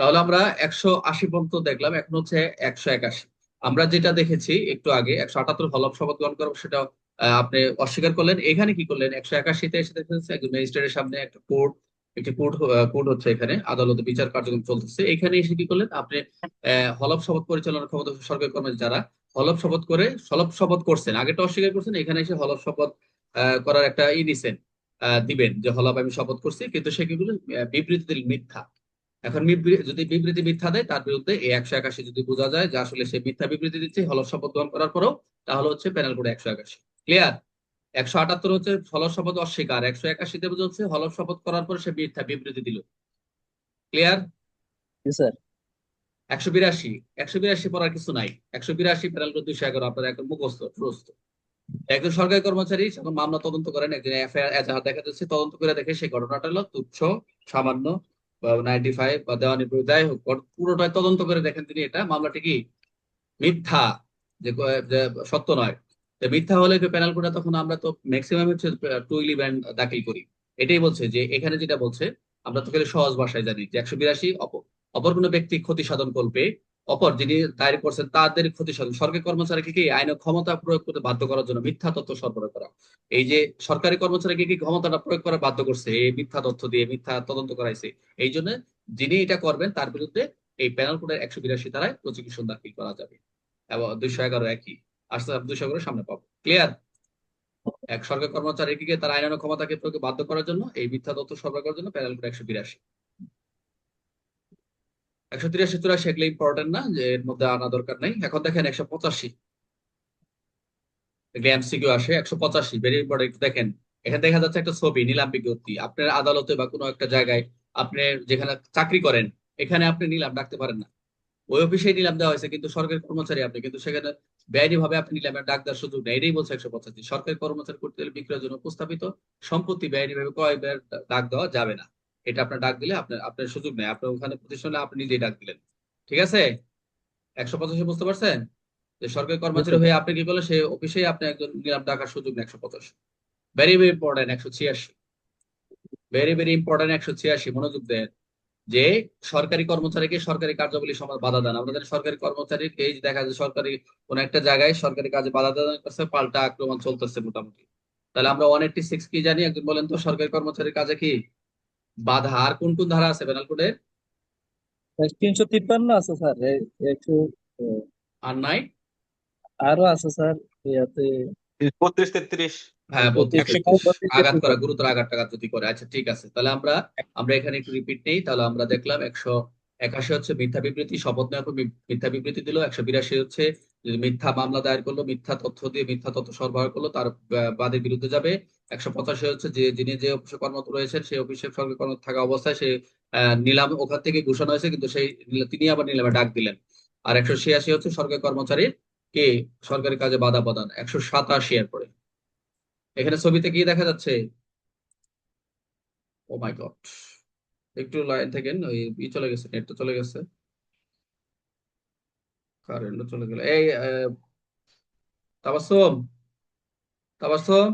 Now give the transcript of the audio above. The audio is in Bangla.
তাহলে আমরা একশো আশি পর্যন্ত দেখলাম, এখন হচ্ছে একশো একাশি। আমরা যেটা দেখেছি একটু আগে, একশো আটাত্তর হলফ শপথ গ্রহণ করব সেটা আপনি অস্বীকার করলেন। এখানে কি করলেন? একশো একাশিতে এসে দেখতেছে একজন ম্যাজিস্ট্রেটের সামনে একটা কোর্ট, একটি কোর্ট কোর্ট হচ্ছে এখানে, আদালতে বিচার কার্যক্রম চলতেছে। এখানে এসে কি করলেন? আপনি হলফ শপথ পরিচালনার ক্ষমতা সরকারি কর্মচারী যারা হলফ শপথ করে, হলফ শপথ করছেন আগেটা অস্বীকার করছেন, এখানে এসে হলফ শপথ করার একটা ই নিছেন দিবেন যে হলফ আমি শপথ করছি, কিন্তু সে কি করলেন? বিবৃতি মিথ্যা। এখন যদি বিবৃতি মিথ্যা দেয় তার বিরুদ্ধে এই একশো একাশি যদি বোঝা যায় যে আসলে সে মিথ্যা বিবৃতি দিচ্ছে হলফ শপথ গ্রহণ করার পরেও তাহলে হচ্ছে প্যানেল কোড একশো একাশি। ক্লিয়ার একশো আটাত্তর হচ্ছে হলফ শপথ অস্বীকার একশো একাশিতে বোঝা হচ্ছে হলফ শপথ করার পর সে মিথ্যা বিবৃতি দিল। ক্লিয়ার স্যার একশো বিরাশি একশো বিরাশি পড়ার কিছু নাই। একশো বিরাশি প্যানেল কোড দুইশো এগারো আপনার একদম মুখস্থ প্রস্ত একজন সরকারি কর্মচারী যখন মামলা তদন্ত করেন একজন এফআইআর এজাহার দেখা যাচ্ছে তদন্ত করে দেখে সেই ঘটনাটা হলো তুচ্ছ সামান্য বা নাইনটি ফাইভ বা দেওয়ানি যাই হোক পুরোটাই তদন্ত করে দেখেন তিনি এটা। মামলাটি কি? মিথ্যা। যে সত্য নয়। মিথ্যা হলে প্যানেল কোডে তখন আমরা তো ম্যাক্সিমাম হচ্ছে টু ইলিভেন দাখিল করি। এটাই বলছে যে, এখানে যেটা বলছে, আমরা তো সহজ ভাষায় জানি যে একশো বিরাশি অপর কোনো ব্যক্তি ক্ষতি সাধন করবে অপর যিনি দায়ের করছেন, তাদের ক্ষতি সাধন সরকারি কর্মচারীকে কি আইনের ক্ষমতা প্রয়োগ করতে বাধ্য করার জন্য মিথ্যা তথ্য সরবরাহ করা? এই যে সরকারি কর্মচারীকে কি ক্ষমতাটা প্রয়োগ করা বাধ্য করছে, এই মিথ্যা তথ্য দিয়ে মিথ্যা তদন্ত করাইছে, এই জন্য যিনি এটা করবেন, তার বিরুদ্ধে এই প্যানেল কোডের একশো বিরাশি ধারায় প্রসিকিউশন দাখিল করা যাবে। এবং দুইশো এগারো একই। আসতে দুইশো এগারো সামনে পাবো। ক্লিয়ার এক সরকারি কর্মচারীকে তার আইনানুগ ক্ষমতাকে প্রয়োগে বাধ্য করার জন্য এই মিথ্যা তথ্য সরবরাহ করার জন্য প্যানেল কোড একশো বিরাশি। একশো তিরাশি চুরাশি এগুলো ইম্পর্টেন্ট না, যে এর মধ্যে আনা দরকার নেই। এখন দেখেন একশো পঁচাশি। এমসিকিউ আসে, একশো পঁচাশি। ভেরি ইম্পর্টেন্ট দেখেন এখানে দেখা যাচ্ছে একটা ছবি, নিলাম বিজ্ঞপ্তি। আপনার আদালতে বা কোনো একটা জায়গায় আপনি যেখানে চাকরি করেন, এখানে আপনি নিলাম ডাকতে পারেন না। ওই অফিসে নিলাম দেওয়া হয়েছে, কিন্তু সরকারি কর্মচারী আপনি, কিন্তু সেখানে বেআইনি ভাবে আপনি নিলামের ডাক দেওয়ার সুযোগ নেই। এটাই বলছে একশো পঁচাশি। সরকারি কর্মচারী করতে বিক্রয়ের জন্য উপস্থাপিত সম্পত্তি বেআইনি ভাবে ক্রয় ডাক দেওয়া যাবে না। এটা আপনার ডাক দিলে আপনার আপনার সুযোগ নেই। আপনার ওখানে প্রতিষ্ঠানে আপনি নিজেই ডাক দিলেন। ঠিক আছে? একশো পঁচাশি বুঝতে পারছেন? যে সরকারি কর্মচারী হয়ে আপনি কি করলে সেই অফিসেই আপনি একজন নিলাম ডাকার সুযোগ নেই একশো পঁচাশি। ভেরি ভেরি ইম্পর্টেন্ট একশো ছিয়াশি। ভেরি ভেরি ইম্পর্টেন্ট একশো ছিয়াশি। মনোযোগ দেন যে সরকারি কর্মচারীকে সরকারি কার্যাবলী সমাজ বাধা দেন। আমরা জানি সরকারি কর্মচারী এই দেখা যায় সরকারি কোন একটা জায়গায় সরকারি কাজে বাধা দেওয়া করছে পাল্টা আক্রমণ চলতেছে মোটামুটি। তাহলে আমরা ওয়ান এইটটি সিক্স কি জানি? একজন বলেন তো সরকারি কর্মচারীর কাজে কি? বাধা আর কোন কোন ধারা আছে পেনাল কোডে তিনশো তিপ্পান্ন আছে স্যার আহ, আর নাই আরও আছে স্যার ইয়াতে। বত্রিশ তেত্রিশ। হ্যাঁ বত্রিশ, আঘাত করা গুরুতর আঘাত টাঘাত যদি করে। আচ্ছা ঠিক আছে। তাহলে আমরা আমরা এখানে একটু রিপিট নেই। তাহলে আমরা দেখলাম একশো একাশি হচ্ছে মিথ্যা বিবৃতি শপথ নেওয়ার পর মিথ্যা বিবৃতি দিল। একশো বিরাশি হচ্ছে মিথ্যা মামলা দায়ের করল, মিথ্যা তথ্য দিয়ে মিথ্যা তথ্য সরবরাহ করল, তার বাদীর বিরুদ্ধে যাবে। একশো পঁচাশি হচ্ছে যে, যিনি যে অফিসে কর্মরত রয়েছেন, সেই অফিসে সরকারি কর্মরত থাকা অবস্থায় সে নিলাম ওখান থেকে ঘোষণা হয়েছে, কিন্তু সেই তিনি আবার নিলামে ডাক দিলেন। আর একশো ছিয়াশি হচ্ছে সরকারি কর্মচারীর কে? সরকারি কাজে বাধা প্রদান। একশো সাতাশি এর পরে। এখানে ছবিতে কি দেখা যাচ্ছে? ও মাই গড একটু লাইন থাকেন, ওই চলে গেছে নেটটা চলে গেছে। কারেন্টও চলে গেল। এই তাবাসম তাবাসসুম